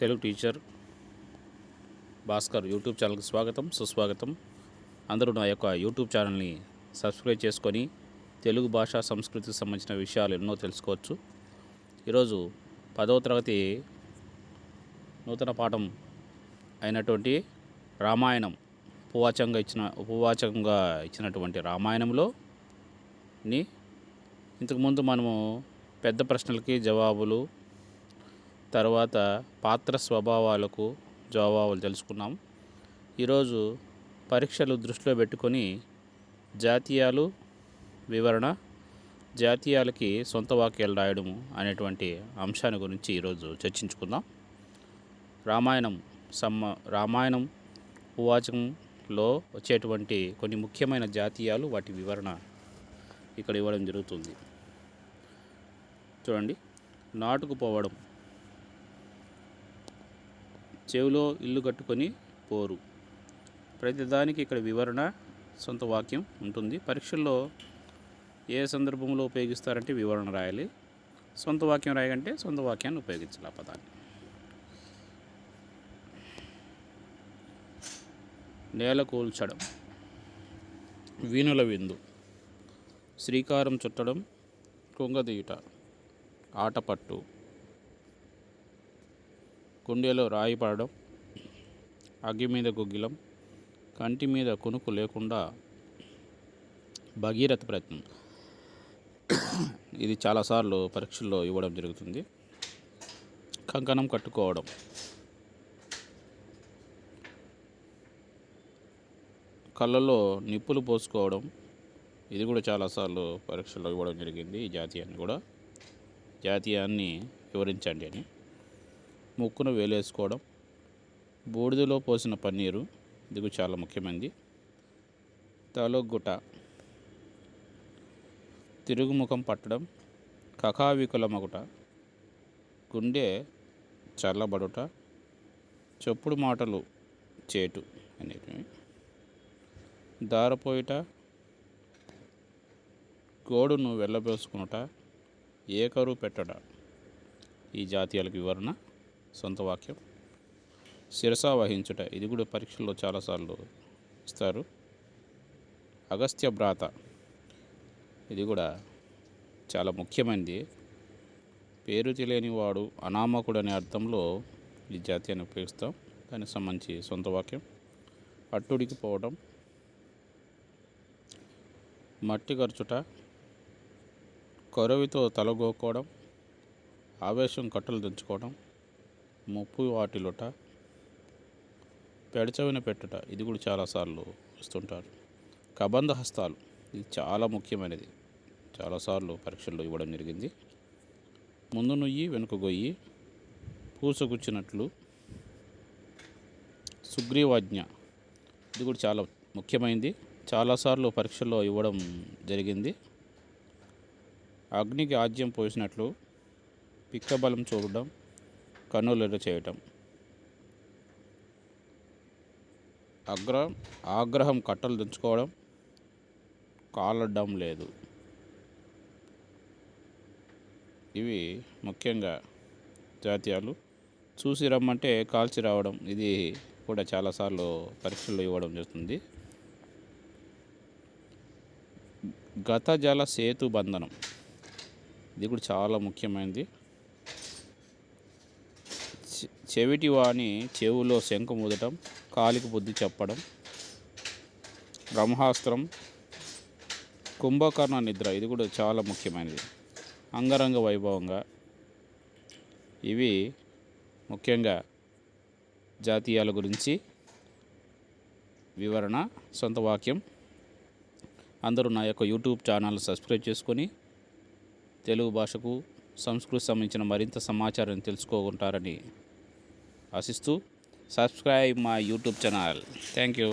Telugu teacher Bhaskar YouTube ఛానల్కి స్వాగతం సుస్వాగతం. అందరూ నా యొక్క యూట్యూబ్ ఛానల్ని సబ్స్క్రైబ్ చేసుకొని తెలుగు భాష సంస్కృతికి సంబంధించిన విషయాలు ఎన్నో తెలుసుకోవచ్చు. ఈరోజు పదవ తరగతి నూతన పాఠం అయినటువంటి రామాయణం ఉపవాచంగా ఇచ్చిన ఉపవాచకంగా ఇచ్చినటువంటి రామాయణంలో ని ఇంతకుముందు మనము పెద్ద ప్రశ్నలకి జవాబులు తర్వాత పాత్ర స్వభావాలకు జవాబులు తెలుసుకున్నాం. ఈరోజు పరీక్షలు దృష్టిలో పెట్టుకొని జాతీయాలు వివరణ జాతీయాలకి సొంత వాక్యాలు రాయడము అనేటువంటి అంశాన్ని గురించి ఈరోజు చర్చించుకుందాం. రామాయణం సమ్మ రామాయణం ఉవాచకంలో వచ్చేటువంటి కొన్ని ముఖ్యమైన జాతీయాలు వాటి వివరణ ఇక్కడ ఇవ్వడం జరుగుతుంది. చూడండి నాటుకుపోవడం చెవిలో ఇల్లు కట్టుకొని పోరు. ప్రతిదానికి ఇక్కడ వివరణ సొంత వాక్యం ఉంటుంది. పరీక్షల్లో ఏ సందర్భంలో ఉపయోగిస్తారంటే వివరణ రాయాలి. సొంత వాక్యం రాయగంటే సొంత వాక్యాన్ని ఉపయోగించాలి ఆ పదాన్ని. నేల కూల్చడం వీణుల విందు శ్రీకారం చుట్టడం కుంగదీయుట ఆటపట్టు కుండెలో రాయి పడడం అగ్గి మీద గుగ్గిలం కంటి మీద కునుకు లేకుండా భగీరథ ప్రయత్నం. ఇది చాలాసార్లు పరీక్షల్లో ఇవ్వడం జరుగుతుంది. కంకణం కట్టుకోవడం. కళ్ళలో నిప్పులు పోసుకోవడం. ఇది కూడా చాలాసార్లు పరీక్షల్లో ఇవ్వడం జరిగింది. ఈ జాతీయాన్ని కూడా జాతీయాన్ని వివరించండి అని. ముక్కును వేలేసుకోవడం బూడిదలో పోసిన పన్నీరు ఇది చాలా ముఖ్యమైనది తలొగ్గుట తిరుగుముఖం పట్టడం కకావికులమగుట గుండె చల్లబడుట చెప్పుడు మాటలు చేటు అనేటివి. దారపోయిట గోడును వెళ్ళబోసుకునుట ఏకరు పెట్టడ. ఈ జాతీయాలకు వివరణ సొంత వాక్యం. శిరస వహించుట ఇది కూడా పరీక్షల్లో చాలాసార్లు ఇస్తారు. అగస్త్య భ్రాత ఇది కూడా చాలా ముఖ్యమైనది. పేరు తెలియని వాడు అనామకుడు అనే అర్థంలో ఈ జాతీయాన్ని ఉపయోగిస్తాం. దానికి సంబంధించి సొంత వాక్యం. అట్టుడికి పోవడం. మట్టి ఖర్చుట కొరవితో తలగోకోవడం ఆవేశం కట్టలు దంచుకోవడం. ముప్పు వాటిలోట పెడచవిన పెట్టుట ఇది కూడా చాలాసార్లు ఇస్తుంటారు కబంధ హస్తాలు ఇది చాలా ముఖ్యమైనది. చాలాసార్లు పరీక్షల్లో ఇవ్వడం జరిగింది. ముందు నుయ్యి వెనుక గొయ్యి పూసగుచ్చినట్లు సుగ్రీవాజ్ఞ ఇది కూడా చాలా ముఖ్యమైనది చాలాసార్లు పరీక్షల్లో ఇవ్వడం జరిగింది. అగ్నికి ఆజ్యం పోసినట్లు పిక్కబలం చూడడం కర్నూలులో చేయటం. అగ్ర ఆగ్రహం కట్టలు దించుకోవడం కాలడం లేదు. ఇవి ముఖ్యంగా జాతీయాలు. చూసి రమ్మంటే కాల్చి రావడం ఇది కూడా చాలాసార్లు పరీక్షల్లో ఇవ్వడం జరుగుతుంది. గత జల సేతు బంధనం. ఇది కూడా చాలా ముఖ్యమైనది. చెవిటివాణి చెవులో శంకు ముదటం కాలికి బుద్ధి చెప్పడం. బ్రహ్మాస్త్రం కుంభకర్ణ నిద్ర ఇది కూడా చాలా ముఖ్యమైనది. అంగరంగ వైభవంగా. ఇవి ముఖ్యంగా జాతీయాల గురించి వివరణ సొంత వాక్యం. అందరూ నా యొక్క యూట్యూబ్ ఛానల్ సబ్స్క్రైబ్ చేసుకొని తెలుగు భాషకు సంస్కృతి సంబంధించిన మరింత సమాచారం తెలుసుకోకుంటారని ఆశిస్తూ subscribe my YouTube channel. Thank you.